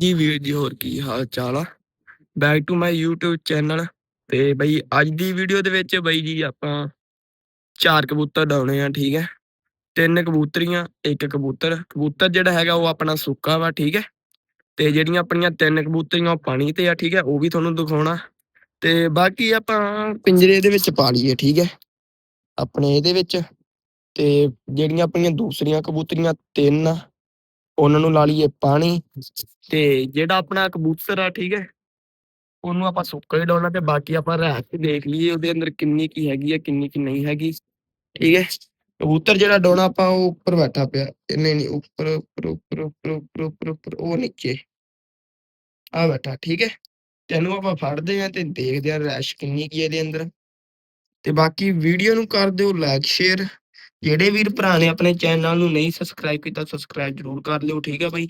ਜੀ ਵੀਰ ਜੀ, ਹੋਰ ਕੀ ਹਾਲ ਚਾਲ ਆ? Back to my YouTube channel ਤੇ ਬਈ ਅੱਜ ਦੀ ਵੀਡੀਓ ਦੇ ਵਿੱਚ ਬਈ ਜੀ ਆਪਾਂ ਚਾਰ ਕਬੂਤਰ ਡਾਉਣੇ ਆ, ਠੀਕ ਹੈ? ਤਿੰਨ ਕਬੂਤਰੀਆਂ, ਇੱਕ ਕਬੂਤਰ। ਕਬੂਤਰ ਜਿਹੜਾ ਹੈਗਾ ਉਹ ਆਪਣਾ ਸੁੱਕਾ ਵਾ, ਠੀਕ ਹੈ? ਤੇ ਜਿਹੜੀਆਂ ਆਪਣੀਆਂ ਤਿੰਨ ਕਬੂਤਰੀਆਂ ਉਹ ਪਾਣੀ ਤੇ ਆ, ਠੀਕ ਹੈ? ਉਹ ਵੀ ਤੁਹਾਨੂੰ ਦਿਖਾਉਣਾ। ਤੇ ਬਾਕੀ ਆਪਾਂ ਪਿੰਜਰੇ ਦੇ ਵਿੱਚ ਪਾ ਲਈਏ, ਠੀਕ ਹੈ? ਆਪਣੇ ਇਹਦੇ ਵਿੱਚ ਤੇ ਜਿਹੜੀਆਂ ਆਪਣੀਆਂ ਦੂਸਰੀਆਂ ਕਬੂਤਰੀਆਂ, ਤਿੰਨ ਆ ਉਹਨਾਂ ਨੂੰ ਲਾ ਲਈਏ ਪਾਣੀ। ਤੇ ਜਿਹੜਾ ਆਪਣਾ ਕਬੂਤਰ ਆ ਠੀਕ ਹੈ ਉਹਨੂੰ ਆਪਾਂ ਸੁੱਕਾ ਹੀ ਡਾਉਣਾ ਤੇ ਬਾਕੀ ਆਪਾਂ ਰਹਿ ਕੇ ਦੇਖ ਲਈਏ ਉਹਦੇ ਅੰਦਰ ਕਿੰਨੀ ਕੀ ਹੈਗੀ ਹੈ ਕਿੰਨੀ ਕੀ ਨਹੀਂ ਹੈਗੀ ਠੀਕ ਹੈ। ਕਬੂਤਰ ਜਿਹੜਾ ਡਾਉਣਾ ਆਪਾਂ ਉਹ ਉੱਪਰ ਬੈਠਾ ਪਿਆ ਨਹੀਂ ਨਹੀਂ ਉੱਪਰ ਉੱਪਰ ਉੱਪਰ ਉੱਪਰ ਉੱਪਰ ਉੱਪਰ ਉੱਪਰ ਉਹ ਨੀਚੇ ਆ ਬੈਠਾ ਠੀਕ ਹੈ। ਤੈਨੂੰ ਆਪਾਂ ਫੜਦੇ ਆ ਤੇ ਦੇਖਦੇ ਆ ਰੈਸ਼ ਕਿੰਨੀ ਕੀ ਹੈ ਇਹਦੇ ਅੰਦਰ। ਤੇ ਬਾਕੀ ਵੀਡੀਓ ਨੂੰ ਕਰ ਦਿਓ ਲਾਈਕ ਸ਼ੇਅਰ ਜਿਹੜੇ ਵੀਰ ਭਰਾ ਨੇ ਆਪਣੇ ਚੈਨਲ ਨੂੰ ਨਹੀਂ ਸਬਸਕ੍ਰਾਈਬ ਕੀਤਾ ਸਬਸਕ੍ਰਾਈਬ ਜ਼ਰੂਰ ਕਰ ਲਿਓ, ਠੀਕ ਹੈ ਬਾਈ?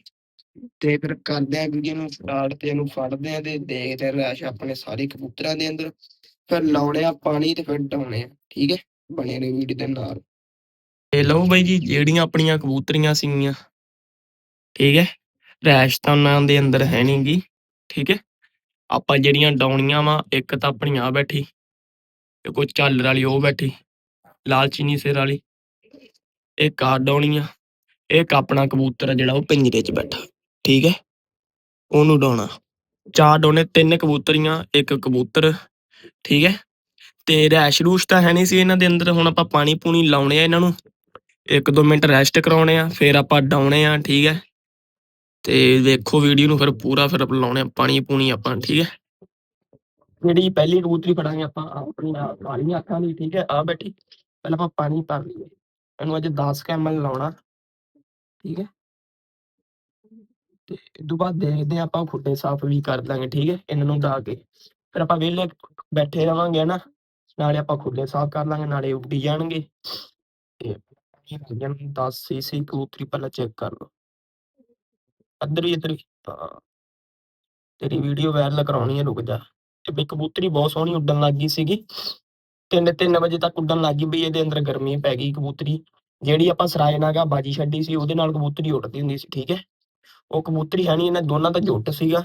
ਤੇ ਫਿਰ ਕਰਦੇ ਆ ਵੀਡੀਓ ਨੂੰ ਸਟਾਰਟ ਤੇ ਇਹਨੂੰ ਫੜਦੇ ਆ ਤੇ ਦੇਖਦੇ ਆ ਰੈਸ਼ ਆਪਣੇ ਸਾਰੇ ਕਬੂਤਰਾਂ ਦੇ ਅੰਦਰ। ਫਿਰ ਲਾਉਣੇ ਆ ਪਾਣੀ ਤੇ ਫਿਰ ਡਾਉਣੇ ਆ, ਠੀਕ ਹੈ ਬਣੇ ਨੇ ਵੀਡੀਓ ਦੇ ਨਾਲ। ਤੇ ਲਓ ਬਾਈ ਜੀ, ਜਿਹੜੀਆਂ ਆਪਣੀਆਂ ਕਬੂਤਰੀਆਂ ਸੀਗੀਆਂ, ਠੀਕ ਹੈ ਰੈਸ਼ ਤਾਂ ਉਹਨਾਂ ਦੇ ਅੰਦਰ ਹੈ ਨੀ ਗੀ, ਠੀਕ ਹੈ ਆਪਾਂ ਜਿਹੜੀਆਂ ਡਾਉਣੀਆਂ ਵਾ, ਇੱਕ ਤਾਂ ਆਪਣੀ ਆ ਬੈਠੀ ਤੇ ਕੋਈ ਝਾਲਰ ਵਾਲੀ ਉਹ ਬੈਠੀ ਲਾਲ ਚੀਨੀ ਸਿਰ ਵਾਲੀ। ਇਹ ਆ ਡਾਉਣੀ ਆ? ਇੱਕ ਆਪਣਾ ਕਬੂਤਰ ਆ ਜਿਹੜਾ ਉਹ ਪਿੰਜਰੇ 'ਚ ਬੈਠਾ, ਠੀਕ ਹੈ? ਉਹਨੂੰ ਡਾਉਣਾ। ਚਾਰ ਡਾਉਣੇ, ਤਿੰਨ ਕਬੂਤਰੀਆਂ, ਇੱਕ ਕਬੂਤਰ, ਠੀਕ ਹੈ? ਤੇ ਰੈਸ਼ ਰੂਸ਼ ਤਾਂ ਹੈ ਨਹੀਂ ਸੀ ਇਹਨਾਂ ਦੇ ਅੰਦਰ, ਹੁਣ ਆਪਾਂ ਪਾਣੀ ਪੂਣੀ ਲਾਉਣੇ ਆ ਇਹਨਾਂ ਨੂੰ। ਇੱਕ ਦੋ ਮਿੰਟ ਰੈਸਟ ਕਰਾਉਣੇ ਆ, ਫਿਰ ਆਪਾਂ ਡਾਉਣੇ ਆ, ਠੀਕ ਹੈ? ਤੇ ਵੇਖੋ ਵੀਡੀਓ ਨੂੰ ਫਿਰ ਪੂਰਾ ਫਿਰ ਲਾਉਣੇ ਆ, ਪਾਣੀ ਪੂਣੀ ਆਪਾਂ, ਠੀਕ ਹੈ? ਜਿਹੜੀ ਪਹਿਲੀ ਕਬੂਤਰੀ ਫੜਾਂਗੇ ਆਪਾਂ ਆਪਣੀ ਕਾਲੀਆਂ ਅੱਖਾਂ ਦੀ, ਠੀਕ ਹੈ? ਆ ਬੈਠੀ, ਪਹਿਲਾਂ ਆਪਾਂ ਪਾਣੀ ਪਾ ਲਈਏ। ਇਹਨੂੰ ਅੱਜ 10 ਕੈਮਲ ਲਾਉਣਾ, ਠੀਕ ਹੈ? ਤੇ ਇਦੋਂ ਬਾਅਦ ਦੇਖਦੇ ਹਾਂ ਆਪਾਂ ਖੁੱਡੇ ਸਾਫ਼ ਵੀ ਕਰ ਦਾਂਗੇ, ਠੀਕ ਹੈ? ਇਹਨਾਂ ਨੂੰ ਡਾ ਕੇ। ਫਿਰ ਆਪਾਂ ਵਿਹਲੇ ਬੈਠੇ ਰਵਾਂਗੇ ਨਾ? ਨਾਲੇ ਆਪਾਂ ਖੁੱਡੇ ਸਾਫ਼ ਕਰ ਲਾਂਗੇ, ਨਾਲੇ ਉੱਡੀ ਜਾਣਗੇ। ਤੇ ਇਹ ਹੋ 10 ਸੀਸੀ ਕਬੂਤਰੀ ਪਹਿਲਾਂ ਚੈੱਕ ਕਰ ਲਓ। ਇੱਧਰ ਹੀ ਇੱਧਰ ਤੇਰੀ ਵੀਡੀਓ ਵਾਇਰਲ ਕਰਾਉਣੀ ਹੈ, ਰੁਕ ਜਾ। ਤੇ ਵੀ ਕਬੂਤਰੀ ਬਹੁਤ ਸੋਹਣੀ ਉੱਡਣ ਲੱਗ ਗਈ ਸੀਗੀ। ਤਿੰਨ ਤਿੰਨ ਵਜੇ ਤੱਕ ਉੱਡਣ ਲੱਗ ਗਈ ਵੀ ਇਹਦੇ ਅੰਦਰ ਗਰਮੀ ਪੈ ਗਈ ਕਬੂਤਰੀ। ਜਿਹੜੀ ਆਪਾਂ ਸਰਾਏ ਨਾਗਾ ਬਾਜੀ ਛੱਡੀ ਸੀ, ਉਹਦੇ ਨਾਲ ਕਬੂਤਰੀ ਉੱਡਦੀ ਹੁੰਦੀ ਸੀ, ਠੀਕ ਹੈ? ਉਹ ਕਬੂਤਰੀ ਹੈ ਨਹੀਂ ਇਹਨਾਂ ਦੋਨਾਂ ਦਾ ਜੁੱਟ ਸੀਗਾ।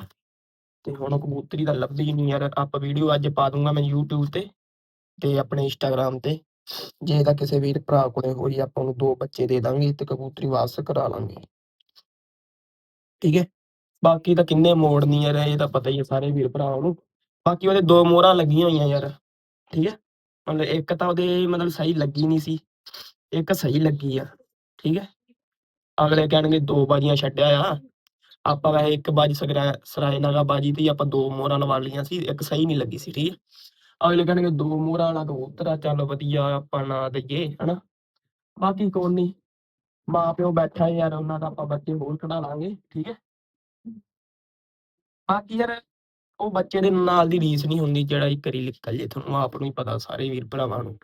ਤੇ ਹੁਣ ਕਬੂਤਰੀ ਦਾ ਲੱਭਦੀ ਨਹੀਂ ਯਾਰ, ਆਪਾਂ ਵੀਡੀਓ ਅੱਜ ਪਾ ਦੂੰਗਾ ਮੈਂ YouTube ਤੇ ਤੇ ਆਪਣੇ Instagram ਤੇ। ਜੇ ਤਾਂ ਕਿਸੇ ਵੀਰ ਭਰਾ ਕੋਲੇ ਹੋਈ, ਆਪਾਂ ਨੂੰ ਦੋ ਬੱਚੇ ਦੇ ਦਾਂਗੇ ਤੇ ਕਬੂਤਰੀ ਵਾਪਸ ਕਰਾ ਲਾਂਗੇ। ਠੀਕ ਹੈ? ਬਾਕੀ ਤਾਂ ਕਿੰਨੇ ਮੋੜ ਮੋੜਨੀ ਯਾਰ, ਇਹ ਤਾਂ ਪਤਾ ਹੀ ਹੈ ਸਾਰੇ ਵੀਰ ਭਰਾਵਾਂ ਨੂੰ। ਬਾਕੀ ਉਹਦੇ ਦੋ ਮੋਹਰਾਂ ਲੱਗੀਆਂ ਹੋਈਆਂ ਯਾਰ, ਠੀਕ ਹੈ? ਮਤਲਬ ਇੱਕ ਤਾਂ ਉਹਦੇ ਮਤਲਬ ਸਹੀ ਲੱਗੀ ਨਹੀਂ ਸੀ, ਇੱਕ ਸਹੀ ਲੱਗੀ ਆ, ਠੀਕ ਹੈ। ਅਗਲੇ ਕਹਿਣਗੇ ਦੋ ਬਾਜੀਆਂ ਛੱਡਿਆ ਆ, ਆਪਾਂ ਵੈਸੇ ਇੱਕ ਬਾਜੀ ਸਗਰਾ, ਸਰਾਏ ਨਾਗਾ ਬਾਜੀ ਤੇ ਆਪਾਂ ਦੋ ਮੋਹਰਾਂ ਲਵਾ ਲਈਆਂ ਸੀ, ਇੱਕ ਸਹੀ ਨਹੀਂ ਲੱਗੀ ਸੀ, ਠੀਕ ਹੈ। ਅਗਲੇ ਕਹਿਣਗੇ ਦੋ ਮੋਹਰਾਂ ਵਾਲਾ ਕਬੂਤਰ ਚੱਲ ਵਧੀਆ ਆਪਾਂ ਨਾ ਦਈਏ, ਹਨਾ। ਬਾਕੀ ਕੋਈ ਨਹੀਂ ਮਾਂ ਪਿਓ ਬੈਠਾ ਯਾਰ, ਉਹਨਾਂ ਦਾ ਆਪਾਂ ਬੱਚੇ ਹੋਰ ਕਢਾ ਲਾਂਗੇ, ਠੀਕ ਹੈ। ਬਾਕੀ ਯਾਰ ਉਹ ਬੱਚੇ ਦੇ ਨਾਲ ਦੀ ਰੀਸ ਨਹੀਂ ਹੁੰਦੀ ਜਿਹੜਾ ਇੱਕ ਵਾਰੀ ਨਿਕਲ ਜੇ ਤੁਹਾਨੂੰ ਆਪ ਨੂੰ ਹੀ ਪਤਾ, ਸਾਰੇ ਵੀਰ ਭਰਾਵਾਂ ਨੂੰ।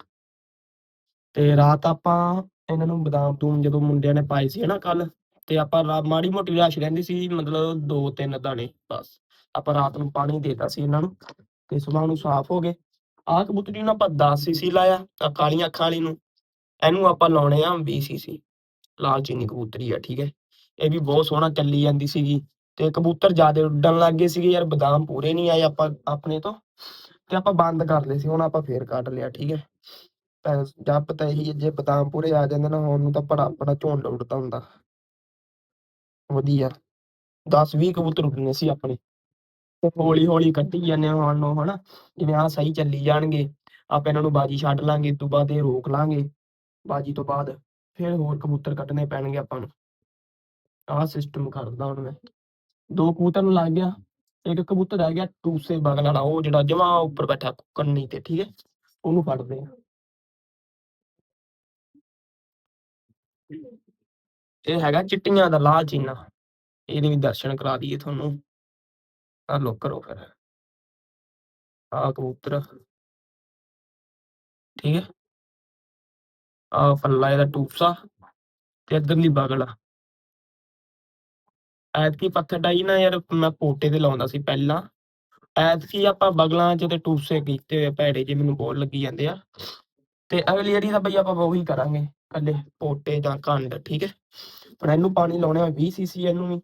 ਤੇ ਰਾਤ ਆਪਾਂ ਇਹਨਾਂ ਨੂੰ ਬਦਾਮ ਦੂਮ ਜਦੋਂ ਮੁੰਡਿਆਂ ਨੇ ਪਾਏ ਸੀ ਹਨਾ ਕੱਲ ਤੇ ਆਪਾਂ ਰਾ- ਮਾੜੀ ਮੋਟੀ ਰਾਸ਼ ਰਹਿੰਦੀ ਸੀ, ਮਤਲਬ ਦੋ ਤਿੰਨ ਦਾਣੇ ਬਸ। ਆਪਾਂ ਰਾਤ ਨੂੰ ਪਾਣੀ ਦੇਤਾ ਸੀ ਇਹਨਾਂ ਨੂੰ ਤੇ ਸਵੇਰ ਨੂੰ ਸਾਫ਼ ਹੋ ਗਏ। ਆਹ ਕਬੂਤਰੀ ਨੂੰ ਆਪਾਂ 10 ਸੀਸੀ ਲਾਇਆ ਆਹ ਕਾਲੀਆਂ ਅੱਖਾਂ ਵਾਲੀ ਨੂੰ। ਇਹਨੂੰ ਆਪਾਂ ਲਾਉਣੇ ਆ 20 ਸੀਸੀ। ਲਾਲ ਚੀਨੀ ਕਬੂਤਰੀ ਆ, ਠੀਕ ਹੈ। ਇਹ ਵੀ ਬਹੁਤ ਸੋਹਣਾ ਚੱਲੀ ਜਾਂਦੀ ਸੀਗੀ। ਤੇ ਕਬੂਤਰ ਜਿਆਦੇ ਉੱਡਣ ਲੱਗ ਗਏ ਸੀਗੇ ਯਾਰ, ਬਦਾਮ ਪੂਰੇ ਨਹੀਂ ਆਏ ਆਪਾਂ, ਆਪਣੇ ਤੋਂ। ਤੇ ਆਪਾਂ ਬੰਦ ਕਰ ਲਏ ਸੀ, ਹੁਣ ਆਪਾਂ ਫੇਰ ਕੱਢ ਲਿਆ, ਠੀਕ ਹੈ। ਤਾਂ ਪਤਾ ਇਹੀ ਜੇ ਬਦਾਮ ਪੂਰੇ ਆ ਜਾਂਦੇ ਨਾ, ਹੁਣ ਨੂੰ ਤਾਂ ਬੜਾ ਬੜਾ ਝੋਂਡ ਉੱਡਦਾ ਹੁੰਦਾ। ਵਧੀਆ। 10 20 ਕਬੂਤਰ ਉੱਡਣੇ ਸੀ ਆਪਣੇ। ਤੇ ਹੌਲੀ ਹੌਲੀ ਕੱਢੀ ਜਾਂਦੇ ਹੁਣ ਨੂੰ ਹਨਾ। ਜਿਵੇਂ ਆ ਸਹੀ ਚੱਲੀ ਜਾਣਗੇ, ਆਪਾਂ ਇਹਨਾਂ ਨੂੰ ਬਾਜੀ ਛੱਡ ਲਾਂਗੇ ਇਸ ਤੋਂ ਬਾਅਦ ਇਹ ਰੋਕ ਲਾਂਗੇ, ਬਾਜੀ ਤੋਂ ਬਾਅਦ ਫਿਰ ਹੋਰ ਕਬੂਤਰ ਕੱਢਣੇ ਪੈਣਗੇ ਆਪਾਂ ਨੂੰ। ਆਹ ਸਿਸਟਮ ਕਰਦਾ ਹੁਣ ਮੈਂ। ਦੋ ਕਬੂਤਰ ਨੂੰ ਲੱਗ ਗਿਆ, ਇੱਕ ਕਬੂਤਰ ਰਹਿ ਗਿਆ ਟੂਸੇ ਬਗਲ ਵਾਲਾ, ਉਹ ਜਿਹੜਾ ਜਮਾ ਉੱਪਰ ਬੈਠਾ ਕੰਨੀ ਤੇ, ਠੀਕ ਹੈ? ਉਹਨੂੰ ਫੜਦੇ ਆ। ਇਹ ਹੈਗਾ ਚਿੱਟੀਆਂ ਦਾ ਲਾਲ ਚੀਨਾ। ਇਹਦੇ ਵੀ ਦਰਸ਼ਨ ਕਰਾ ਦਈਏ ਤੁਹਾਨੂੰ। ਆ ਲੋ ਕਰੋ ਫਿਰ। ਆ ਕਬੂਤਰ। ਠੀਕ ਹੈ? ਆ ਪੱਲਾ ਇਹਦਾ ਟੂਸਾ ਤੇ ਇਧਰਲੀ ਬਗਲ ਐਤਕੀ ਪੱਥਰ ਡਾਈ ਨਾ ਯਾਰ, ਮੈਂ ਪੋਟੇ ਤੇ ਲਾਉਂਦਾ ਸੀ ਪਹਿਲਾਂ। ਐਤਕੀ ਆਪਾਂ ਬਗਲਾਂ ਚ ਤੇ ਟੂਸੇ ਕੀਤੇ ਹੋਏ ਆ ਭੈੜੇ ਜੇ ਮੈਨੂੰ ਬਹੁਤ ਲੱਗੀ ਜਾਂਦੇ ਆ। ਤੇ ਅਗਲੀ ਵਾਰੀ ਤਾਂ ਬਈ ਆਪਾਂ ਉਹੀ ਕਰਾਂਗੇ ਕੱਲੇ ਪੋਟੇ ਜਾਂ ਕੰਡ, ਠੀਕ ਹੈ? ਪਰ ਇਹਨੂੰ ਪਾਣੀ ਲਾਉਣੇ ਆ 20 ਸੀਸੀ ਇਹਨੂੰ ਵੀ।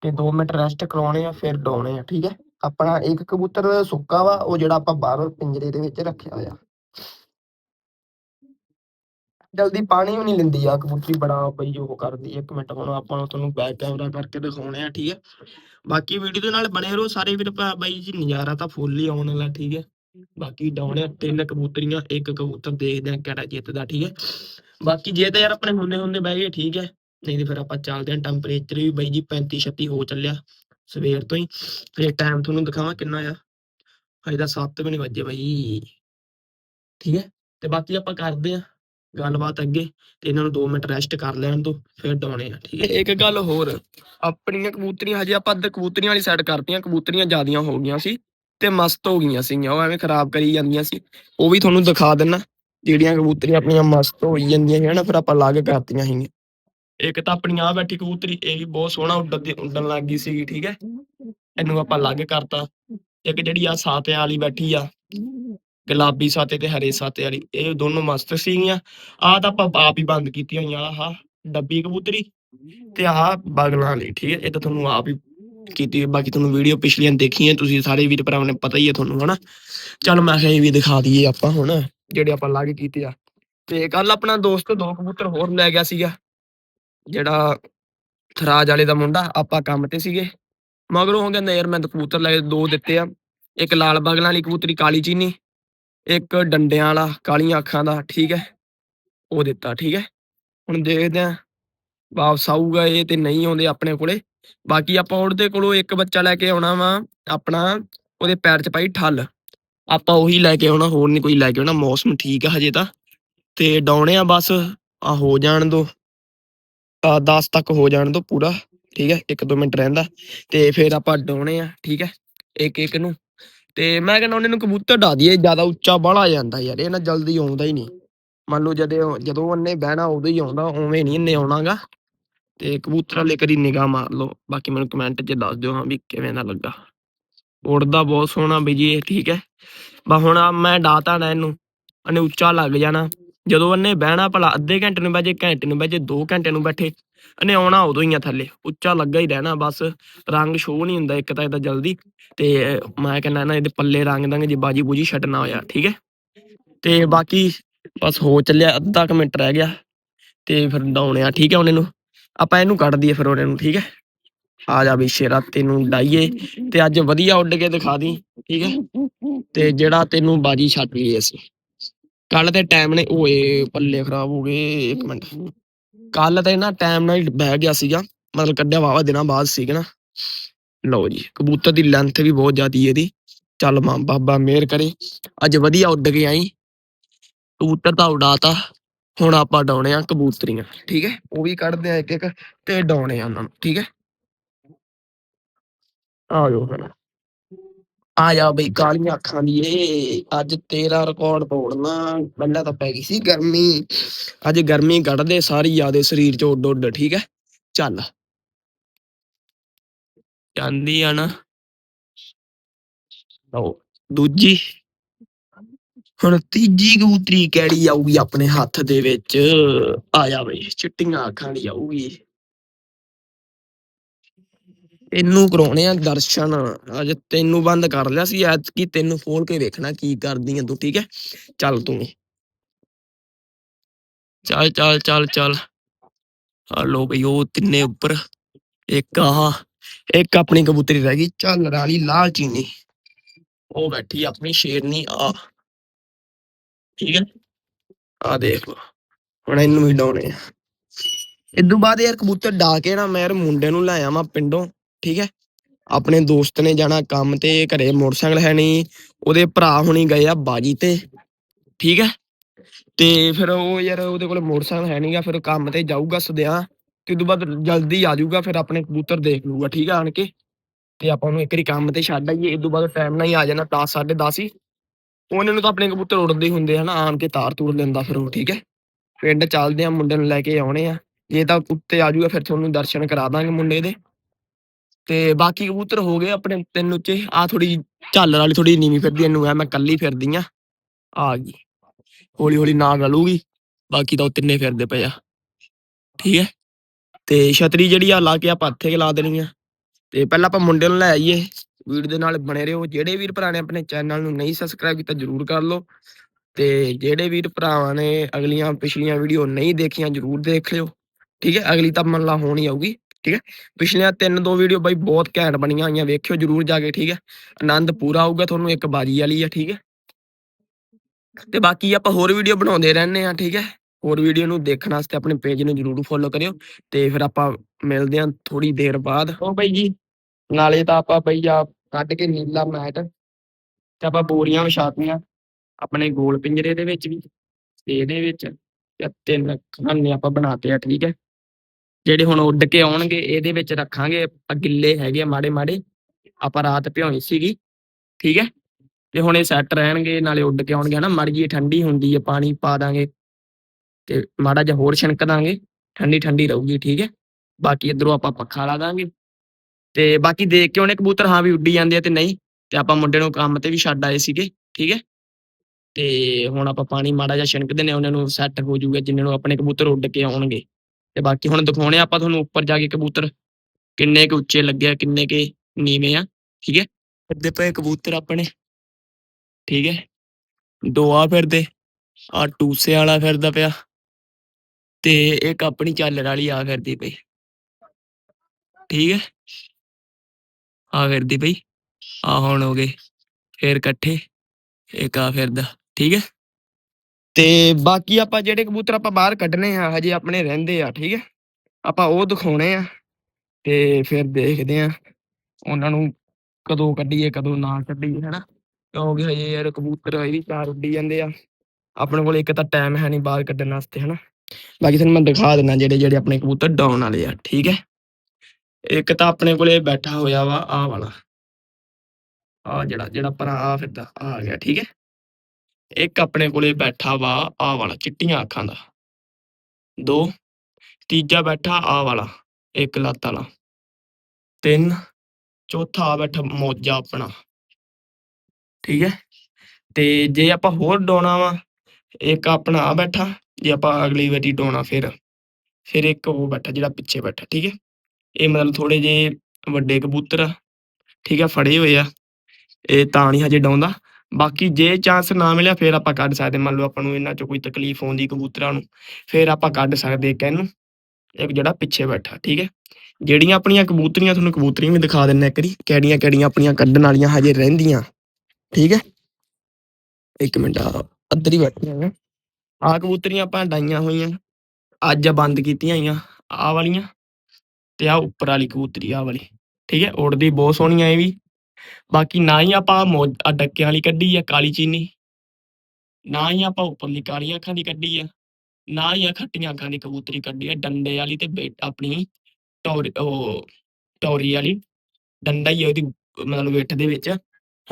ਤੇ 2 ਮਿੰਟ ਰੈਸਟ ਕਰਾਉਣੇ ਆ, ਫਿਰ ਡਾਉਣੇ ਆ, ਠੀਕ ਹੈ? ਆਪਣਾ ਇੱਕ ਕਬੂਤਰ ਸੁੱਕਾ ਵਾ, ਉਹ ਜਿਹੜਾ ਆਪਾਂ ਬਾਹਰ ਪਿੰਜਰੇ ਦੇ ਵਿੱਚ ਰੱਖਿਆ ਹੋਇਆ। ਜਲਦੀ ਪਾਣੀ ਵੀ ਨਹੀਂ ਲੈਂਦੀ ਆ ਕਬੂਤਰੀ ਬੜਾ ਬਈ ਉਹ ਕਰਦੀ, ਇੱਕ ਮਿੰਟ ਹੁਣ ਆਪਾਂ ਨੂੰ ਤੁਹਾਨੂੰ ਬੈਕ ਕੈਮਰਾ ਕਰਕੇ ਦਿਖਾਉਣੇ ਆ, ਠੀਕ ਹੈ ਬਾਕੀ ਵੀਡੀਓ ਦੇ ਨਾਲ ਬਣੇ ਰਹੋ, ਸਾਰੇ ਵੀਰ ਬਾਈ ਜੀ ਨਜ਼ਾਰਾ ਤਾਂ ਫੁੱਲ ਹੀ ਆਉਣ ਵਾਲਾ, ਠੀਕ ਹੈ ਬਾਕੀ ਡਾਉਣੇ ਆ ਤਿੰਨ ਕਬੂਤਰੀਆਂ, ਇੱਕ ਕਬੂਤਰ ਦੇਖਦੇ ਆ ਕਿਹੜਾ ਜਿੱਤਦਾ, ਠੀਕ ਹੈ ਬਾਕੀ ਜੇ ਤਾਂ ਯਾਰ ਆਪਣੇ ਹੁੰਦੇ ਹੁੰਦੇ ਬਹਿ ਗਏ, ਠੀਕ ਹੈ ਨਹੀਂ ਤੇ ਫਿਰ ਆਪਾਂ ਚੱਲਦੇ ਆਂ ਟੈਂਪਰੇਚਰ ਵੀ ਬਾਈ ਜੀ 35 36 ਹੋ ਚੱਲਿਆ, ਸਵੇਰ ਤੋਂ ਹੀ। ਫਿਰ ਟਾਈਮ ਤੁਹਾਨੂੰ ਦਿਖਾਵਾਂ ਕਿੰਨਾ ਆ? ਹਜੇ ਤਾਂ 7 ਵੀ ਨਹੀਂ ਵੱਜੇ ਬਾਈ, ਠੀਕ ਹੈ ਤੇ ਬਾਕੀ ਆਪਾਂ ਕਰਦੇ ਆ। ਗੱਲਬਾਤ ਅੱਗੇ ਤੇ ਇਹਨਾਂ ਨੂੰ 2 ਮਿੰਟ ਰੈਸਟ ਕਰ ਲੈਣ ਦੋ, ਫਿਰ ਡਾਉਣੇ ਆ, ਠੀਕ ਹੈ ਇੱਕ ਗੱਲ ਹੋਰ, ਆਪਣੀਆਂ ਕਬੂਤਰੀਆਂ, ਹਜੇ ਆਪਾਂ ਅੱਧ ਕਬੂਤਰੀਆਂ ਵਾਲੀ ਸਾਈਡ ਕਰਤੀਆਂ, ਕਬੂਤਰੀਆਂ ਜ਼ਿਆਦੀਆਂ ਹੋ ਗਈਆਂ ਸੀ ਤੇ ਮਸਤ ਹੋ ਗਈਆਂ ਸੀਗੀਆਂ, ਉਹ ਐਵੇਂ ਖਰਾਬ ਕਰੀ ਜਾਂਦੀਆਂ ਸੀ। ਉਹ ਵੀ ਤੁਹਾਨੂੰ ਦਿਖਾ ਦਿੰਨਾ, ਜਿਹੜੀਆਂ ਕਬੂਤਰੀਆਂ ਆਪਣੀਆਂ ਮਸਤ ਹੋਈ ਜਾਂਦੀਆਂ ਸੀ ਨਾ ਫਿਰ ਆਪਾਂ ਅਲੱਗ ਕਰਤੀਆਂ ਸੀਗੀਆਂ। ਇੱਕ ਤਾਂ ਆਪਣੀ ਆ ਬੈਠੀ ਕਬੂਤਰੀ, ਇਹ ਵੀ ਬਹੁਤ ਸੋਹਣਾ ਉੱਡਣ ਦੀ, ਉੱਡਣ ਲੱਗ ਗਈ ਸੀਗੀ, ਠੀਕ ਹੈ। ਇਹਨੂੰ ਆਪਾਂ ਅਲੱਗ ਕਰਤਾ। ਇੱਕ ਜਿਹੜੀ ਆ ਸਾਤਿਆਂ ਵਾਲੀ ਬੈਠੀ ਆ ਗੁਲਾਬੀ ਸਾਤੇ ਤੇ ਹਰੇ ਸਾਤੇ ਵਾਲੀ ਇਹ ਦੋਨੋਂ ਮਸਤ ਸੀਗੀਆਂ। ਆਹ ਤਾਂ ਆਪਾਂ ਆਪ ਹੀ ਬੰਦ ਕੀਤੀਆਂ ਹੋਈਆਂ ਆਹ ਡੱਬੀ ਕਬੂਤਰੀ ਤੇ ਆਹ ਬਗਲਾਂ ਵਾਲੀ ਠੀਕ ਹੈ? ਇਹ ਤਾਂ ਤੁਹਾਨੂੰ ਆਪ ਹੀ ਕੀਤੀ ਹੋਈ, ਬਾਕੀ ਤੁਹਾਨੂੰ ਵੀਡੀਓ ਪਿਛਲੀਆਂ ਦੇਖੀਆਂ ਤੁਸੀਂ ਸਾਰੇ ਵੀਰ ਭਰਾਵਾਂ ਨੇ ਪਤਾ ਹੀ ਹੈ ਤੁਹਾਨੂੰ ਹਨਾ? ਚਲ ਮੈਂ ਕਿਹਾ ਇਹ ਵੀ ਦਿਖਾ ਦਈਏ ਆਪਾਂ ਹੁਣ ਜਿਹੜੇ ਆਪਾਂ ਲਾਗੇ ਕੀਤੇ ਆ। ਤੇ ਕੱਲ ਆਪਣਾ ਦੋਸਤ ਦੋ ਕਬੂਤਰ ਹੋਰ ਲੈ ਗਿਆ ਸੀਗਾ ਜਿਹੜਾ ਥਰਾਜ ਵਾਲੇ ਦਾ ਮੁੰਡਾ ਆਪਾਂ ਕੰਮ ਤੇ ਸੀਗੇ। ਮਗਰੋਂ ਹੋ ਕਹਿੰਦਾ ਯਾਰ ਮੈਂ ਤਾਂ ਕਬੂਤਰ ਲੈ ਦੋ ਦਿੱਤੇ ਆ ਇੱਕ ਲਾਲ ਬਗਲਾਂ ਵਾਲੀ ਕਬੂਤਰੀ ਕਾਲੀ ਚੀਨੀ। ਇੱਕ ਡੰਡਿਆਂ ਵਾਲਾ, ਕਾਲੀਆਂ ਅੱਖਾਂ ਦਾ, ਠੀਕ ਹੈ? ਉਹ ਦਿੱਤਾ, ਠੀਕ ਹੈ? ਹੁਣ ਦੇਖਦੇ ਆ ਵਾਪਸ ਆਊਗਾ ਇਹ ਤੇ ਨਹੀਂ ਆਉਂਦੇ ਆਪਣੇ ਕੋਲੇ। ਬਾਕੀ ਆਪਾਂ ਉਹਦੇ ਕੋਲੋਂ ਇੱਕ ਬੱਚਾ ਲੈ ਕੇ ਆਉਣਾ ਵਾ, ਆਪਣਾ ਉਹਦੇ ਪੈਰ 'ਚ ਪਾਈ ਠੱਲ। ਆਪਾਂ ਉਹੀ ਲੈ ਕੇ ਆਉਣਾ, ਹੋਰ ਨਹੀਂ ਕੋਈ ਲੈ ਕੇ ਆਉਣਾ, ਮੌਸਮ ਠੀਕ ਆ ਹਜੇ ਤਾਂ। ਤੇ ਡਾਉਣੇ ਆ ਬਸ, ਆ ਹੋ ਜਾਣ ਦੋ। ਆ 10 ਤੱਕ ਹੋ ਜਾਣ ਦੋ ਪੂਰਾ, ਠੀਕ ਹੈ? 1-2 ਮਿੰਟ ਰਹਿੰਦਾ। ਤੇ ਫਿਰ ਆਪਾਂ ਡਾਉਣੇ ਆ, ਠੀਕ ਹੈ? ਇੱਕ ਇੱਕ ਨੂੰ। ਤੇ ਮੈਂ ਕਹਿੰਦਾ ਉਹਨੇ ਨੂੰ ਕਬੂਤਰ ਡਾ ਦਈਏ, ਜ਼ਿਆਦਾ ਉੱਚਾ ਬਾਹਲਾ ਜਾਂਦਾ ਯਾਰ, ਇਹ ਨਾ ਜਲਦੀ ਆਉਂਦਾ ਹੀ ਨਹੀਂ। ਮੰਨ ਲਓ ਜਦੋਂ ਜਦੋਂ ਉਹਨੇ ਬਹਿਣਾ ਉਦੋਂ ਹੀ ਆਉਂਦਾ, ਉਵੇਂ ਨਹੀਂ ਇਹਨੇ ਆਉਣਾਗਾ। ਤੇ ਕਬੂਤਰਾਂ ਲਈ ਕਰੀ ਨਿਗਾਹ ਮਾਰ ਲਓ, ਬਾਕੀ ਮੈਨੂੰ ਕਮੈਂਟ 'ਚ ਦੱਸ ਦਿਓ ਹਾਂ ਵੀ ਕਿਵੇਂ ਦਾ ਲੱਗਾ। ਉੜਦਾ ਬਹੁਤ ਸੋਹਣਾ ਬਈ ਜੀ, ਇਹ ਠੀਕ ਹੈ। ਬਾ ਹੁਣ ਆ ਮੈਂ ਡਾਤਾ ਨਾ ਇਹਨੂੰ ਇਹਨੇ ਉੱਚਾ ਲੱਗ ਜਾਣਾ। ਜਦੋਂ ਉਹਨੇ ਬਹਿਣਾ ਭਲਾ, ਅੱਧੇ ਘੰਟੇ ਨੂੰ ਬਹਿ ਜੇ, ਘੰਟੇ ਨੂੰ ਬਹਿ ਜੇ 2 ਘੰਟੇ ਨੂੰ ਬੈਠੇ ਇਹਨੇ ਆਉਣਾ ਉਦੋਂ ਹੀ ਆ ਥੱਲੇ, ਉੱਚਾ ਲੱਗਾ ਹੀ ਰਹਿਣਾ ਬਸ, ਰੰਗ ਸ਼ੋ ਨਹੀਂ ਹੁੰਦਾ ਇੱਕ ਤਾਂ ਇਹਦਾ ਜਲਦੀ, ਤੇ ਮੈਂ ਕਹਿੰਦਾ ਨਾ ਇਹਦੇ ਪੱਲੇ ਰੰਗ ਦਾਂਗੇ ਜੇ ਬਾਜੀ ਬੂਜੀ ਛੱਡਣਾ ਹੋਇਆ, ਠੀਕ ਹੈ? ਤੇ ਬਾਕੀ ਬਸ ਹੋ ਚੱਲਿਆ, ਅੱਧਾ ਕੁ ਮਿੰਟ ਰਹਿ ਗਿਆ, ਤੇ ਫਿਰ ਡਾਉਣੇ ਆ, ਠੀਕ ਹੈ ਉਹਨੇ ਨੂੰ, ਆਪਾਂ ਇਹਨੂੰ ਕੱਢ ਦਈਏ ਫਿਰ ਉਹਨੇ ਨੂੰ, ਠੀਕ ਹੈ? ਆ ਜਾ ਵੀ ਸ਼ੇਰਾ, ਤੈਨੂੰ ਡਾਈਏ ਤੇ ਅੱਜ ਵਧੀਆ ਉੱਡ ਕੇ ਦਿਖਾ ਦੀ, ਠੀਕ ਹੈ? ਤੇ ਜਿਹੜਾ ਤੈਨੂੰ ਬਾਜੀ ਛੱਡ ਲਈ ਅਸੀਂ। ਕੱਲ ਤੇ ਟਾਈਮ ਨੇ, ਓਏ ਪੱਲੇ ਖਰਾਬ ਹੋ ਗਏ, ਇੱਕ ਮਿੰਟ। ਕੱਲ ਤੇ ਨਾ ਟਾਈਮ ਨਾਲ ਬਹਿ ਗਿਆ ਸੀਗਾ, ਮਤਲਬ ਕੱਢਿਆ ਵਾਵਾ ਦਿਨਾਂ ਬਾਅਦ ਸੀਗਾ ਨਾ। ਲਓ ਜੀ, ਕਬੂਤਰ ਦੀ ਲੈਂਥ ਵੀ ਬਹੁਤ ਜ਼ਿਆਦੀ ਇਹਦੀ। ਚੱਲ ਮਾਂ, ਬਾਬਾ ਮਿਹਰ ਕਰੇ। ਅੱਜ ਵਧੀਆ ਉੱਡ ਕੇ ਆਈ। ਕਬੂਤਰ ਤਾਂ ਉਡਾਤਾ। ਹੁਣ ਆਪਾਂ ਡਾਉਣੇ ਆ ਕਬੂਤਰੀਆਂ, ਠੀਕ ਹੈ? ਉਹ ਵੀ ਕੱਢਦੇ ਆ ਇੱਕ ਇੱਕ ਤੇ ਡਾਉਣੇ ਆ ਉਹਨਾਂ ਨੂੰ, ਠੀਕ ਹੈ? ਆ ਜਾਓ ਫਿਰ। ਆ ਜਾ ਬਈ ਕਾਲੀਆਂ ਅੱਖਾਂ ਦੀ ਏ ਅੱਜ ਤੇਰਾ ਰਿਕਾਰਡ ਤੋੜਨਾ। ਪਹਿਲਾਂ ਤਾਂ ਪੈ ਗਈ ਸੀ ਗਰਮੀ। ਅੱਜ ਗਰਮੀ ਕੱਢਦੇ ਸਾਰੀ ਯਾਦੇ ਸਰੀਰ ਚ ਉੱਡ ਉੱਡ ਠੀਕ ਹੈ? ਚੱਲ। ਜਾਂਦੀ ਆ ਨਾ। ਲਓ, ਦੂਜੀ। ਹੁਣ ਤੀਜੀ ਕਬੂਤਰੀ ਕਿਹੜੀ ਆਊਗੀ ਆਪਣੇ ਹੱਥ ਦੇ ਵਿੱਚ? ਆ ਜਾ ਬਈ, ਚਿੱਟੀਆਂ ਅੱਖਾਂ ਦੀ ਆਊਗੀ। ਤੈਨੂੰ ਕਰਾਉਣੇ ਆ ਦਰਸ਼ਨ। ਅੱਜ ਤੈਨੂੰ ਬੰਦ ਕਰ ਲਿਆ ਸੀ, ਅੱਜ ਕੀ ਤੈਨੂੰ ਖੋਲ ਕੇ ਵੇਖਣਾ ਕੀ ਕਰਦੀ ਆ ਤੂੰ, ਠੀਕ ਹੈ? ਚੱਲ ਤੂੰ ਚੱਲ ਚੱਲ ਚੱਲ ਚੱਲ। ਆ ਲੋ ਬਈ, ਉਹ ਤਿੰਨੇ ਉੱਪਰ। ਇੱਕ ਆਹ, ਇੱਕ ਆਪਣੀ ਕਬੂਤਰੀ ਰਹਿ ਗਈ, ਚੱਲ ਰਾਲੀ ਲਾਲ ਚੀਨੀ। ਉਹ ਬੈਠੀ ਆਪਣੀ ਸ਼ੇਰਨੀ, ਆ। ਠੀਕ ਹੈ? ਆ ਦੇਖ ਲਓ, ਹੁਣ ਇਹਨੂੰ ਵੀ ਡਾਉਣੇ ਆ। ਇਦੋਂ ਬਾਅਦ ਯਾਰ ਕਬੂਤਰ ਡਾ ਕੇ ਨਾ ਮੈਂ ਯਾਰ ਮੁੰਡੇ ਨੂੰ ਲੈ ਆਵਾਂ ਪਿੰਡੋਂ। ਠੀਕ ਹੈ? ਆਪਣੇ ਦੋਸਤ ਨੇ ਜਾਣਾ ਕੰਮ ਤੇ, ਘਰੇ ਮੋਟਰਸਾਈਕਲ ਹੈ ਨਹੀਂ, ਉਹਦੇ ਭਰਾ ਹੁਣੀ ਗਏ ਆ ਬਾਜੀ ਤੇ, ਠੀਕ ਹੈ? ਤੇ ਫਿਰ ਉਹ ਯਾਰ ਉਹਦੇ ਕੋਲ ਮੋਟਰਸਾਈਕਲ ਹੈ ਨਹੀਂਗਾ, ਫਿਰ ਕੰਮ ਤੇ ਜਾਊਗਾ ਸਦਿਆਂ, ਤੇ ਉਦੋਂ ਬਾਅਦ ਜਲਦੀ ਆ ਜਾਊਗਾ, ਫਿਰ ਆਪਣੇ ਕਬੂਤਰ ਦੇਖ ਲੂਗਾ ਠੀਕ ਆ ਆਣ ਕੇ? ਤੇ ਆਪਾਂ ਉਹਨੂੰ ਇੱਕ ਵਾਰੀ ਕੰਮ ਤੇ ਛੱਡ ਆਈਏ ਇਦੋਂ ਬਾਅਦ ਟਾਈਮ ਨਾਲ ਹੀ ਆ ਜਾਣਾ 10 10:30 ਹੀ। ਉਹਨਾਂ ਨੂੰ ਤਾਂ ਆਪਣੇ ਕਬੂਤਰ ਉੜਦੇ ਹੀ ਹੁੰਦੇ ਹਨਾ ਆਣ ਕੇ ਤਾਰ ਤੂਰ ਲੈਂਦਾ ਫਿਰ ਉਹ, ਠੀਕ ਹੈ? ਪਿੰਡ ਚੱਲਦੇ ਆ, ਮੁੰਡੇ ਨੂੰ ਲੈ ਕੇ ਆਉਣੇ ਆ, ਜੇ ਤਾਂ ਉੱਤੇ ਆ ਜਾਊਗਾ, ਫਿਰ ਤੁਹਾਨੂੰ ਦਰਸ਼ਨ ਕਰਾ ਦਾਂਗੇ ਮੁੰਡੇ ਦੇ। ਤੇ ਬਾਕੀ ਕਬੂਤਰ ਹੋ ਗਏ ਆਪਣੇ ਤਿੰਨ ਉੱਚੇ। ਆ ਥੋੜੀ ਝਾਲਰ ਵਾਲੀ ਥੋੜੀ ਨੀਵੀਂ ਫਿਰਦੀ ਇਹਨੂੰ ਐ ਮੈਂ ਕੱਲੀ ਫਿਰਦੀ ਆ। ਆ ਗਈ। ਹੌਲੀ ਹੌਲੀ ਨਾ ਗਲੂਗੀ ਬਾਕੀ ਤਾਂ ਉਹ ਤਿੰਨੇ ਫਿਰਦੇ ਪਏ ਆ। ਠੀਕ ਹੈ। ਤੇ ਛਤਰੀ ਜਿਹੜੀ ਆ, ਲਾ ਕੇ ਆਪਾਂ ਇੱਥੇ ਲਾ ਦੇਣੀ ਆ। ਤੇ ਪਹਿਲਾਂ ਆਪਾਂ ਮੁੰਡੇ ਨੂੰ ਲੈ ਆਈਏ। ਵੀਡੀਓ ਦੇ ਨਾਲ ਬਣੇ ਰਹੋ। ਜਿਹੜੇ ਵੀਰ ਭਰਾ ਨੇ ਆਪਣੇ ਚੈਨਲ ਨੂੰ ਨਹੀਂ ਸਬਸਕ੍ਰਾਈਬ ਕੀਤਾ, ਜਰੂਰ ਕਰ ਲਓ। ਤੇ ਜਿਹੜੇ ਵੀਰ ਭਰਾਵਾਂ ਨੇ ਅਗਲੀਆਂ ਪਿਛਲੀਆਂ ਵੀਡੀਓ ਨਹੀਂ ਦੇਖੀਆਂ, ਜਰੂਰ ਦੇਖ ਲਿਓ। ਠੀਕ ਹੈ। ਅਗਲੀ ਤਾਂ ਮੰਨ ਲਾ ਹੋਣੀ ਆਊਗੀ। ਠੀਕ ਹੈ? ਪਿਛਲੀਆਂ ਤਿੰਨ ਦੋ ਵੀਡੀਓ ਬਾਈ ਬਹੁਤ ਘੈਂਟ ਬਣੀਆਂ ਹੋਈਆਂ, ਵੇਖਿਓ ਜਰੂਰ ਜਾ ਕੇ, ਠੀਕ ਹੈ? ਆਨੰਦ ਪੂਰਾ ਆਊਗਾ ਤੁਹਾਨੂੰ, ਇੱਕ ਬਾਜੀ ਵਾਲੀ ਆ, ਠੀਕ ਹੈ? ਤੇ ਬਾਕੀ ਆਪਾਂ ਹੋਰ ਵੀਡੀਓ ਬਣਾਉਂਦੇ ਰਹਿੰਦੇ ਆ ਠੀਕ ਹੈ? ਹੋਰ ਵੀਡੀਓ ਨੂੰ ਦੇਖਣ ਵਾਸਤੇ ਆਪਣੇ ਪੇਜ ਨੂੰ ਜਰੂਰ ਫੋਲੋ ਕਰਿਓ, ਤੇ ਫਿਰ ਆਪਾਂ ਮਿਲਦੇ ਆ ਥੋੜੀ ਦੇਰ ਬਾਅਦ। ਉਹ ਬਾਈ ਜੀ, ਨਾਲੇ ਤਾਂ ਆਪਾਂ ਬਈ ਆ ਕੱਢ ਕੇ ਨੀਲਾ ਮੈਟ ਤੇ ਆਪਾਂ ਬੋਰੀਆਂ ਵਿਛਾਤੀਆਂ ਆਪਣੇ ਗੋਲ ਪਿੰਜਰੇ ਦੇ ਵਿੱਚ ਵੀ, ਤੇ ਇਹਦੇ ਵਿੱਚ ਤੇ ਤਿੰਨ ਖਾਨੇ ਆਪਾਂ ਬਣਾਤੇ ਆ, ਠੀਕ ਹੈ? ਜਿਹੜੇ ਹੁਣ ਉੱਡ ਕੇ ਆਉਣਗੇ, ਇਹਦੇ ਵਿੱਚ ਰੱਖਾਂਗੇ ਗਿੱਲੇ ਹੈਗੇ ਆ ਮਾੜੇ ਮਾੜੇ, ਆਪਾਂ ਰਾਤ ਭਿਉਣੀ ਸੀਗੀ, ਠੀਕ ਹੈ? ਤੇ ਹੁਣ ਇਹ ਸੈੱਟ ਰਹਿਣਗੇ, ਨਾਲੇ ਉੱਡ ਕੇ ਆਉਣਗੇ, ਹਨਾ? ਮਾੜੀ ਜਿਹੀ ਠੰਡੀ ਹੁੰਦੀ ਹੈ ਪਾਣੀ ਪਾ ਦਾਂਗੇ ਤੇ ਮਾੜਾ ਜਿਹਾ ਹੋਰ ਛਿਣਕ ਦਾਂਗੇ, ਠੰਡੀ ਠੰਡੀ ਰਹੂਗੀ, ਠੀਕ ਹੈ? ਬਾਕੀ ਇਧਰੋਂ ਆਪਾਂ ਪੱਖਾ ਲਾ ਦਾਂਗੇ। ਤੇ ਬਾਕੀ ਦੇਖ ਕੇ ਉਹਨੇ ਕਬੂਤਰ ਹਾਂ ਵੀ ਉੱਡੀ ਜਾਂਦੇ ਆ ਤੇ ਨਹੀਂ, ਤੇ ਆਪਾਂ ਮੁੰਡੇ ਨੂੰ ਕੰਮ ਤੇ ਵੀ ਛੱਡ ਆਏ ਸੀਗੇ, ਠੀਕ ਹੈ? ਤੇ ਹੁਣ ਆਪਾਂ ਪਾਣੀ ਮਾੜਾ ਜਿਹਾ ਛਿਣਕਦੇ ਨੇ ਉਹਨਾਂ ਨੂੰ ਸੈੱਟ ਹੋ ਜਾਊਗਾ, ਜਿੰਨੇ ਨੂੰ ਆਪਣੇ ਕਬੂਤਰ ਉੱਡ ਕੇ ਆਉਣਗੇ। ਤੇ ਬਾਕੀ ਹੁਣ ਦਿਖਾਉਣੇ ਆਪਾਂ ਤੁਹਾਨੂੰ ਉੱਪਰ ਜਾ ਕੇ ਕਬੂਤਰ, ਕਿੰਨੇ ਕੁ ਉੱਚੇ ਲੱਗੇ ਆ, ਕਿੰਨੇ ਕੇ ਨੀਵੇਂ ਆ, ਠੀਕ ਹੈ? ਫਿਰਦੇ ਪਏ ਕਬੂਤਰ ਆਪਣੇ, ਠੀਕ ਹੈ? ਦੋ ਆ ਫਿਰਦੇ, ਆ ਟੂਸੇ ਵਾਲਾ ਫਿਰਦਾ ਪਿਆ ਤੇ ਇੱਕ ਆਪਣੀ ਚਾਲਰ ਵਾਲੀ ਆ ਫਿਰਦੀ ਪਈ, ਠੀਕ ਹੈ? ਆ ਫਿਰਦੀ ਪਈ, ਆ ਹੁਣ ਹੋ ਗਏ ਫੇਰ ਇਕੱਠੇ, ਇੱਕ ਆ ਫਿਰਦਾ, ਠੀਕ ਹੈ? ਤੇ ਬਾਕੀ ਆਪਾਂ ਜਿਹੜੇ ਕਬੂਤਰ ਆਪਾਂ ਬਾਹਰ ਕੱਢਨੇ ਆ, ਹਜੇ ਆਪਣੇ ਰਹਿੰਦੇ ਆ, ਠੀਕ ਹੈ? ਆਪਾਂ ਉਹ ਦਿਖਾਉਣੇ ਆ ਤੇ ਫਿਰ ਦੇਖਦੇ ਆ ਉਹਨਾਂ ਨੂੰ ਕਦੋਂ ਕੱਢੀਏ, ਕਦੋਂ ਨਾ ਕੱਢੀਏ, ਹਨਾ? ਕਿਉਂਕਿ ਹਜੇ ਯਾਰ ਕਬੂਤਰ ਇਹ ਵੀ ਚਾਰ ਉੱਡੀ ਜਾਂਦੇ ਆ। ਆਪਣੇ ਕੋਲ ਇੱਕ ਤਾਂ ਟਾਈਮ ਹੈ ਨਹੀਂ ਬਾਹਰ ਕੱਢਣ ਵਾਸਤੇ, ਹੈਨਾ? ਬਾਕੀ ਤੁਹਾਨੂੰ ਮੈਂ ਦਿਖਾ ਦਿੰਦਾ ਜਿਹੜੇ ਜਿਹੜੇ ਆਪਣੇ ਕਬੂਤਰ ਡਾਊਨ ਵਾਲੇ ਆ, ਠੀਕ ਹੈ? ਇੱਕ ਤਾਂ ਆਪਣੇ ਕੋਲੇ ਬੈਠਾ ਹੋਇਆ ਵਾ ਆਹ ਵਾਲਾ। ਆ ਜਿਹੜਾ ਜਿਹੜਾ ਪਰਾਂ ਆ ਫਿਰਦਾ ਆ ਗਿਆ, ਠੀਕ ਹੈ? ਇੱਕ ਆਪਣੇ ਕੋਲੇ ਬੈਠਾ ਵਾ ਆਹ ਵਾਲਾ, ਚਿੱਟੀਆਂ ਅੱਖਾਂ ਦਾ। ਦੋ, ਤੀਜਾ ਬੈਠਾ ਆਹ ਵਾਲਾ, ਇੱਕ ਲੱਤ ਵਾਲਾ। ਤਿੰਨ, ਚੌਥਾ ਆ ਬੈਠਾ ਮੋਜਾ ਆਪਣਾ। ਠੀਕ ਹੈ? ਤੇ ਜੇ ਆਪਾਂ ਹੋਰ ਡੋਣਾ ਵਾ, ਇੱਕ ਆਪਣਾ ਆ ਬੈਠਾ, ਜੇ ਆਪਾਂ ਅਗਲੀ ਵਾਰੀ ਡੋਣਾ ਫਿਰ ਫਿਰ ਇੱਕ ਉਹ ਬੈਠਾ ਜਿਹੜਾ ਪਿੱਛੇ ਬੈਠਾ, ਠੀਕ ਹੈ? ਇਹ ਮਤਲਬ ਥੋੜੇ ਜੇ ਵੱਡੇ ਕਬੂਤਰ ਆ, ਠੀਕ ਹੈ? ਫੜੇ ਹੋਏ ਆ। ਇਹ ਤਾਂ ਨਹੀਂ ਹਜੇ ਡਾਉਂਦਾ। ਬਾਕੀ ਜੇ ਚਾਂਸ ਨਾ ਮਿਲਿਆ, ਫਿਰ ਆਪਾਂ ਕੱਢ ਸਕਦੇ ਮੰਨ ਲਓ ਆਪਾਂ ਨੂੰ ਇਹਨਾਂ ਚੋਂ ਕੋਈ ਤਕਲੀਫ ਆਉਂਦੀ ਕਬੂਤਰਾਂ ਨੂੰ, ਫੇਰ ਆਪਾਂ ਕੱਢ ਸਕਦੇ ਇੱਕ ਇਹਨੂੰ ਇੱਕ ਜਿਹੜਾ ਪਿੱਛੇ ਬੈਠਾ, ਠੀਕ ਹੈ? ਜਿਹੜੀਆਂ ਆਪਣੀਆਂ ਕਬੂਤਰੀਆਂ, ਤੁਹਾਨੂੰ ਕਬੂਤਰੀਆਂ ਵੀ ਦਿਖਾ ਦਿੰਨੇ ਇੱਕ ਵਾਰੀ। ਕਿਹੜੀਆਂ ਕਿਹੜੀਆਂ ਆਪਣੀਆਂ ਕੱਢਣ ਵਾਲੀਆਂ ਹਜੇ ਰਹਿੰਦੀਆਂ, ਠੀਕ ਹੈ? ਇੱਕ ਮਿੰਟ ਆ ਅੱਧਰ ਬੈਠੀਆਂ ਆ। ਆਹ ਕਬੂਤਰੀਆਂ ਆਪਾਂ ਡਾਈਆਂ ਹੋਈਆਂ, ਅੱਜ ਬੰਦ ਕੀਤੀਆਂ ਹੋਈਆਂ ਆਹ ਵਾਲੀਆਂ ਤੇ ਆ ਉੱਪਰ ਵਾਲੀ ਕਬੂਤਰੀ, ਆਹ ਵਾਲੀ, ਠੀਕ ਹੈ? ਉੜਦੀ ਬਹੁਤ ਸੋਹਣੀ ਇਹ ਵੀ। ਬਾਕੀ ਨਾ ਹੀ ਆਪਾਂ ਮੋ ਆਹ ਡੱਕਿਆਂ ਵਾਲੀ ਕੱਢੀ ਆ, ਕਾਲੀ ਚੀਨੀ। ਨਾ ਹੀ ਆਪਾਂ ਉੱਪਰਲੀ ਕਾਲੀਆਂ ਅੱਖਾਂ ਦੀ ਕੱਢੀ ਆ। ਨਾ ਹੀ ਆ ਖੱਟੀਆਂ ਅੱਖਾਂ ਦੀ ਕਬੂਤਰੀ ਕੱਢੀ ਆ, ਡੰਡੇ ਵਾਲੀ ਤੇ ਬੇ- ਆਪਣੀ ਟੌਰ, ਉਹ ਟੋਰੀ ਵਾਲੀ। ਡੰਡਾ ਹੀ ਆ ਉਹਦੀ, ਮਤਲਬ ਵਿੱਠ ਦੇ ਵਿੱਚ,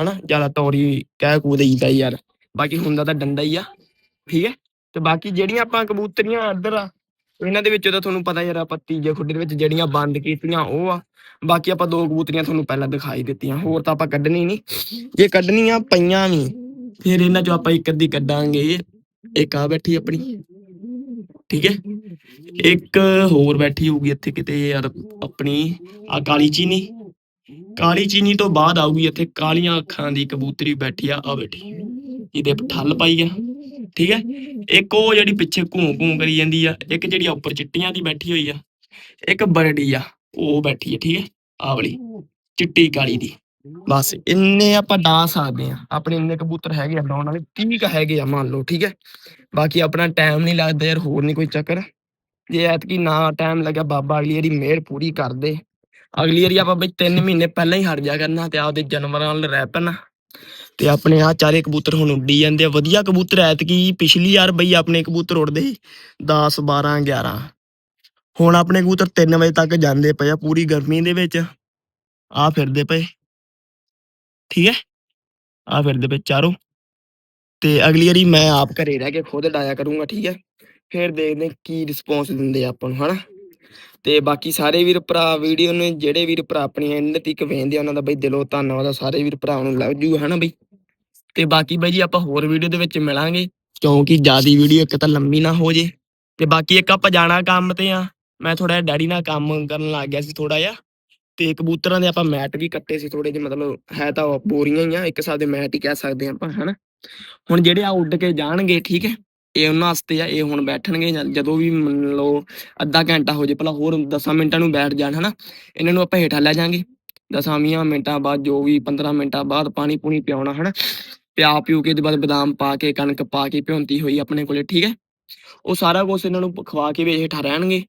ਹਨਾ? ਜ਼ਿਆਦਾ ਟੌਰੀ ਕਹਿ ਕੂ ਦੇਈਦਾ ਯਾਰ। ਬਾਕੀ ਹੁੰਦਾ ਤਾਂ ਡੰਡਾ ਹੀ ਆ, ਠੀਕ ਹੈ? ਤੇ ਬਾਕੀ ਜਿਹੜੀਆਂ ਆਪਾਂ ਕਬੂਤਰੀਆਂ ਇੱਧਰ ਆ ਇਹਨਾਂ ਦੇ ਵਿੱਚ ਤਾਂ ਤੁਹਾਨੂੰ ਪਤਾ ਯਾਰ ਆਪਾਂ ਤੀਜੇ ਖੁੱਡੇ ਦੇ ਵਿੱਚ ਜਿਹੜੀਆਂ ਬੰਦ ਕੀਤੀਆਂ ਉਹ ਆ। ਬਾਕੀ ਆਪਾਂ ਦੋ ਕਬੂਤਰੀਆਂ ਤੁਹਾਨੂੰ ਪਹਿਲਾਂ ਦਿਖਾਈ ਦਿੱਤੀਆਂ, ਹੋਰ ਤਾਂ ਆਪਾਂ ਕੱਢਣੀ ਨਹੀਂ। ਜੇ ਕੱਢਣੀਆਂ ਪਈਆਂ ਵੀ, ਫਿਰ ਇਹਨਾਂ ਚੋਂ ਆਪਾਂ ਇੱਕ ਅੱਧੀ ਕੱਢਾਂਗੇ। ਇੱਕ ਆ ਬੈਠੀ ਆਪਣੀ, ਠੀਕ ਹੈ? ਇੱਕ ਹੋਰ ਬੈਠੀ ਹੋਊਗੀ ਇੱਥੇ ਕਿਤੇ ਯਾਰ ਆਪਣੀ ਆ ਕਾਲੀ ਚੀਨੀ। ਕਾਲੀ ਚੀਨੀ ਤੋਂ ਬਾਅਦ ਆਊਗੀ ਇੱਥੇ ਕਾਲੀਆਂ ਅੱਖਾਂ ਦੀ ਕਬੂਤਰੀ ਬੈਠੀ ਆ ਆ ਬੈਠੀ। ਇਹਦੇ ਠੱਲ ਪਾਈ ਆ। ਠੀਕ ਹੈ? ਇੱਕ ਉਹ ਜਿਹੜੀ ਪਿੱਛੇ ਘੂੰ ਘੂੰ ਕਰੀ ਜਾਂਦੀ ਆ, ਇੱਕ ਜਿਹੜੀ ਉੱਪਰ ਚਿੱਟੀਆਂ ਦੀ ਬੈਠੀ ਹੋਈ ਆ, ਇੱਕ ਬਰਡੀ ਆ, ਉਹ ਬੈਠੀ ਆ, ਠੀਕ ਹੈ? ਆ ਵਾਲੀ, ਚਿੱਟੀ ਕਾਲੀ ਦੀ। ਬਸ ਇੰਨੇ ਆਪਾਂ ਡਾ ਸਕਦੇ ਆ, ਆਪਣੇ ਇੰਨੇ ਕਬੂਤਰ ਹੈਗੇ ਆ ਡਾਉਣ ਵਾਲੇ 30 ਕ ਹੈਗੇ ਆ ਮੰਨ ਲਓ, ਠੀਕ ਹੈ? ਬਾਕੀ ਆਪਣਾ ਟਾਈਮ ਨਹੀਂ ਲੱਗਦਾ ਯਾਰ, ਹੋਰ ਨਹੀਂ ਕੋਈ ਚੱਕਰ। ਜੇ ਐਤਕੀ ਨਾ ਟਾਈਮ ਲੱਗਿਆ, ਬਾਬਾ ਅਗਲੀ ਵਾਰੀ ਮਿਹਰ ਪੂਰੀ ਕਰ ਦੇ। ਅਗਲੀ ਵਾਰੀ ਆਪਾਂ ਬਈ 3 ਮਹੀਨੇ ਪਹਿਲਾਂ ਹੀ ਹਟ ਜਾ ਕਰਨਾ ਤੇ ਆਪਦੇ ਜਾਨਵਰਾਂ ਨਾਲ ਰਹਿ ਪੈਣਾ। ਤੇ ਆਪਣੇ ਆ ਚਾਰੇ ਕਬੂਤਰ ਹੁਣ ਉੱਡੀ ਜਾਂਦੇ ਆ। ਵਧੀਆ ਕਬੂਤਰ ਐਤਕੀ। ਪਿਛਲੀ ਯਾਰ ਬਈ ਆਪਣੇ ਕਬੂਤਰ ਉੱਡਦੇ ਸੀ। 10 12 11 ਹੁਣ ਆਪਣੇ ਕਬੂਤਰ 3 ਵਜੇ ਤੱਕ ਜਾਂਦੇ ਪਏ ਆ ਪੂਰੀ ਗਰਮੀ ਦੇ ਵਿੱਚ। ਆ ਫਿਰਦੇ ਪਏ। ਠੀਕ ਹੈ? ਆ ਫਿਰਦੇ ਪਏ ਚਾਰੋਂ। ਤੇ ਅਗਲੀ ਵਾਰੀ ਮੈਂ ਆਪ ਘਰੇ ਰਹਿ ਕੇ ਖੁਦ ਡਾਇਆ ਕਰੂੰਗਾ, ਠੀਕ ਹੈ? ਫਿਰ ਦੇਖਦੇ ਕੀ ਰਿਸਪੌਂਸ ਦਿੰਦੇ ਆਪਾਂ ਨੂੰ, ਹਨਾ? ਤੇ ਬਾਕੀ ਸਾਰੇ ਵੀਰ ਭਰਾ ਵੀਡੀਓ ਨੂੰ, ਜਿਹੜੇ ਵੀਰ ਭਰਾ ਆਪਣੀ ਐਂਡ ਤੱਕ ਵੇਖਦੇ ਆ, ਉਹਨਾਂ ਦਾ ਬਈ ਦਿਲੋਂ ਧੰਨਵਾਦ ਆ, ਸਾਰੇ ਵੀਰ ਭਰਾ ਨੂੰ ਲੱਗ ਜੂਗਾ ਹਨਾ ਬਈ? ਤੇ ਬਾਕੀ ਬਈ ਜੀ ਆਪਾਂ ਹੋਰ ਵੀਡੀਓ ਦੇ ਵਿੱਚ ਮਿਲਾਂਗੇ, ਕਿਉਂਕਿ ਜਿਆਦੀ ਵੀਡੀਓ ਇੱਕ ਤਾਂ ਲੰਮੀ ਨਾ ਹੋ ਜੇ। ਤੇ ਬਾਕੀ ਇੱਕ ਆਪਾਂ ਜਾਣਾ ਕੰਮ ਤੇ ਆ, ਮੈਂ ਥੋੜਾ ਜਿਹਾ ਡੈਡੀ ਨਾਲ ਕੰਮ ਕਰਨ ਲੱਗ ਗਿਆ ਸੀ ਥੋੜਾ ਜਿਹਾ, ਤੇ ਕਬੂਤਰਾਂ ਦੇ ਆਪਾਂ ਮੈਟ ਵੀ ਕੱਟੇ ਸੀ ਥੋੜੇ ਜਿਹੇ, ਮਤਲਬ ਹੈ ਤਾਂ ਉਹ ਬੋਰੀਆਂ ਹੀ ਆ, ਇੱਕ ਹਿਸਾਬ ਦੇ ਮੈਟ ਹੀ ਕਹਿ ਸਕਦੇ ਆਪਾਂ, ਹਨਾ? ਹੁਣ ਜਿਹੜੇ ਆ ਉੱਡ ਕੇ ਜਾਣਗੇ, ਠੀਕ ਹੈ? ਇਹ ਉਹਨਾਂ ਵਾਸਤੇ ਆ, ਇਹ ਹੁਣ ਬੈਠਣਗੇ ਜਦੋਂ ਵੀ ਮੰਨ ਲਓ ਅੱਧਾ ਘੰਟਾ ਹੋ ਜੇ, ਭਲਾ ਹੋਰ 10 ਮਿੰਟਾਂ ਨੂੰ ਬੈਠ ਜਾਣ, ਹਨਾ? ਇਹਨਾਂ ਨੂੰ ਆਪਾਂ ਹੇਠਾਂ ਲੈ ਜਾਾਂਗੇ। ਦਸਾਂ ਵੀਹਾਂ ਮਿੰਟਾਂ ਬਾਅਦ ਜੋ ਵੀ 15 ਮਿੰਟਾਂ ਬਾਅਦ ਪਾਣੀ ਪੂਣੀ ਪਿਆਉਣਾ, ਹਨਾ? ਪਿਆ ਪਿਉ ਕੇ ਇਹਦੇ ਬਾਅਦ ਬਦਾਮ ਪਾ ਕੇ, ਕਣਕ ਪਾ ਕੇ ਭਿਉਂਤੀ ਹੋਈ ਆਪਣੇ ਕੋਲੇ, ਠੀਕ ਹੈ? ਉਹ ਸਾਰਾ ਕੁਝ ਇਹਨਾਂ ਨੂੰ ਖਵਾ ਕੇ ਵੀ ਹੇਠਾਂ ਰਹਿਣਗੇ।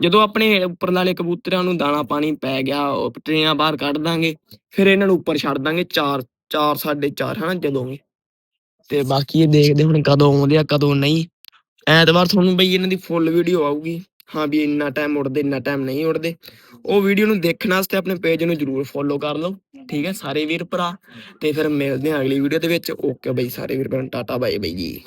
ਜਦੋਂ ਆਪਣੇ ਉੱਪਰ ਵਾਲੇ ਕਬੂਤਰਾਂ ਨੂੰ ਦਾਣਾ ਪਾਣੀ ਪੈ ਗਿਆ, ਉਹ ਟਰੇਆਂ ਬਾਹਰ ਕੱਢ ਦਾਂਗੇ, ਫਿਰ ਇਹਨਾਂ ਨੂੰ ਉੱਪਰ ਛੱਡ ਦਾਂਗੇ 4 4 4.5 ਹਨਾ? ਜਦੋਂ ਵੀ। ਤੇ ਬਾਕੀ ਇਹ ਦੇਖਦੇ ਹੁਣ ਕਦੋਂ ਆਉਂਦੇ ਆ, ਕਦੋਂ ਨਹੀਂ। ਐਤਵਾਰ ਤੁਹਾਨੂੰ ਬਈ ਇਹਨਾਂ ਦੀ ਫੁੱਲ ਵੀਡੀਓ ਆਊਗੀ। ਹਾਂ ਵੀ ਇੰਨਾ ਟਾਈਮ ਉੜਦੇ ਇੰਨਾ ਟਾਈਮ ਨਹੀਂ ਉੜਦੇ ਉਹ ਵੀਡੀਓ ਨੂੰ ਦੇਖਣ ਵਾਸਤੇ ਆਪਣੇ ਪੇਜ ਨੂੰ ਜਰੂਰ ਫੋਲੋ ਕਰ ਲਓ। ਠੀਕ ਹੈ, ਸਾਰੇ ਵੀਰ ਭਰਾ। ਤੇ ਫਿਰ ਮਿਲਦੇ ਹਾਂ ਅਗਲੀ ਵੀਡੀਓ ਦੇ ਵਿੱਚ। ਓਕੇ ਬਈ, ਸਾਰੇ ਵੀਰ ਭਰਾ ਟਾਟਾ ਬਾਏ ਬਾਈ ਜੀ।